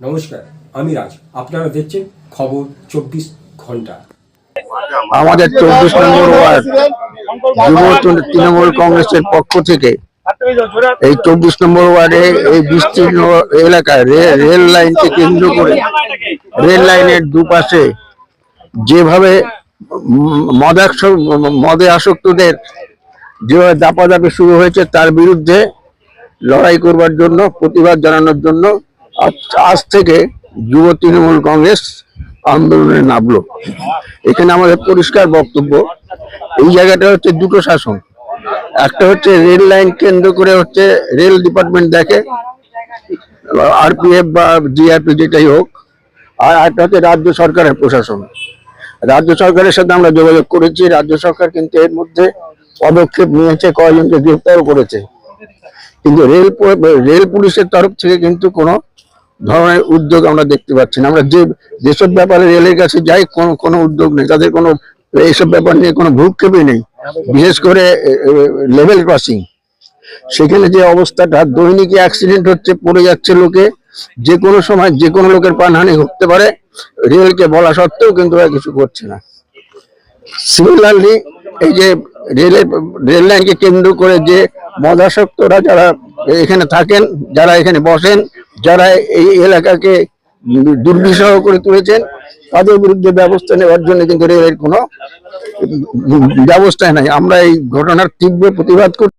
নমস্কার, আমি রাজ। আপনারা দেখছেন খবর চব্বিশ ঘণ্টা। আমাদের চব্বিশ নম্বর ওয়ার্ড তৃণমূল কংগ্রেসের পক্ষ থেকে এই চব্বিশ নম্বর ওয়ার্ডে এই বিস্তীর্ণ এলাকায় রেল লাইনকে কেন্দ্র করে রেল লাইনের দুপাশে যেভাবে মদাক্ষ, মদে আসক্তদের যেভাবে দাপাদাপি শুরু হয়েছে, তার বিরুদ্ধে লড়াই করবার জন্য, প্রতিবাদ জানানোর জন্য আজ- থেকে যুব তৃণমূল কংগ্রেস আন্দোলনে নামলো। এখানে আমাদের পরিষ্কার বক্তব্য, এই জায়গাটা হচ্ছে দুটো শাসন। একটা হচ্ছে রেল লাইন কেন্দ্র করে হচ্ছে রেল ডিপার্টমেন্ট দেখে, আরপিএফ বা জিআরপি যেটাই হোক, আর একটা হচ্ছে রাজ্য সরকারের প্রশাসন। রাজ্য সরকারের সাথে আমরা যোগাযোগ করেছি, রাজ্য সরকার কিন্তু এর মধ্যে পদক্ষেপ নিয়েছে, কয়েকজনকে গ্রেপ্তারও করেছে। কিন্তু রেল রেল পুলিশের তরফ থেকে কিন্তু কোনো ধরনের উদ্যোগ আমরা দেখতে পাচ্ছি না। আমরা যে, যেসব ব্যাপারে রেলের কাছে যাই, কোনো কোনো উদ্যোগ নেই। তাদের কোনো, এইসব ব্যাপার নিয়ে কোনো ভ্রুক্ষেপই নেই। বিশেষ করে লেভেল ক্রসিং। সেখানে যে অবস্থাটা, দৈনিক অ্যাক্সিডেন্ট হচ্ছে, পড়ে যাচ্ছে লোকে। যে কোনো সময়, যে কোনো লোকের প্রাণহানি ঘটতে পারে। রেলকে বলা সত্ত্বেও কিন্তু ওরা কিছু করছে না। সিমিলারলি এই যে রেলের, রেল লাইনকে কেন্দ্র করে যে মদাসক্তরা যারা এখানে থাকেন, যারা এখানে বসেন যারা এই এলাকাকে দুর্বিষহ করে তুলেছেন, তাদের বিরুদ্ধে ব্যবস্থা নেওয়ার জন্য কিন্তু রেলের কোনো ব্যবস্থা নাই। আমরা এই ঘটনার তীব্র প্রতিবাদ করছি